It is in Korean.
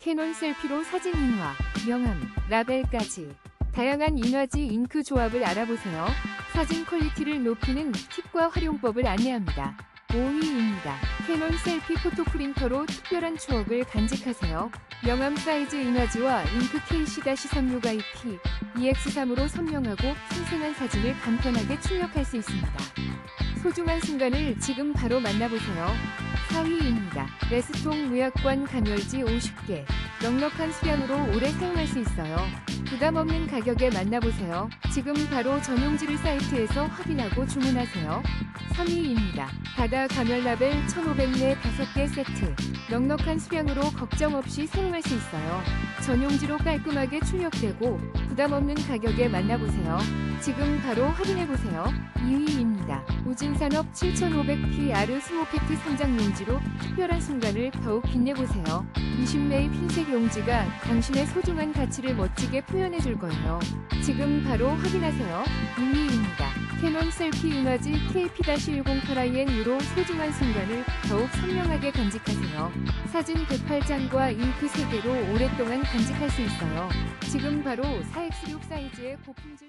캐논 셀피로 사진 인화, 명암, 라벨까지 다양한 인화지 잉크 조합을 알아보세요. 사진 퀄리티를 높이는 팁과 활용법을 안내합니다. 5위입니다. 캐논 셀피 포토 프린터로 특별한 추억을 간직하세요. 명암 사이즈 인화지와 잉크 KC-36IP EX3으로 선명하고 생생한 사진을 간편하게 출력할 수 있습니다. 소중한 순간을 지금 바로 만나보세요. 4위입니다. 레스통 무약관 감열지 50개. 넉넉한 수량으로 오래 사용할 수 있어요. 부담 없는 가격에 만나보세요. 지금 바로 전용지를 사이트에서 확인하고 주문하세요. 3위입니다. 바다 감열 라벨 1500내 5개 세트. 넉넉한 수량으로 걱정 없이 사용할 수 있어요. 전용지로 깔끔하게 출력되고 부담 없는 가격에 만나보세요. 지금 바로 확인해보세요. 2위입니다. 우진산업 7500PR 스모팩트 상장 용지로 특별한 순간을 더욱 빛내보세요. 20매의 핀색 용지가 당신의 소중한 가치를 멋지게 표현해 줄 거예요. 지금 바로 확인하세요. 2위입니다. 캐논 셀피 인화지 KP-1088IN으로 소중한 순간을 더욱 선명하게 간직하세요. 사진 108장과 잉크 3개로 오랫동안 간직할 수 있어요. 지금 바로 4X6 사이즈의 고품질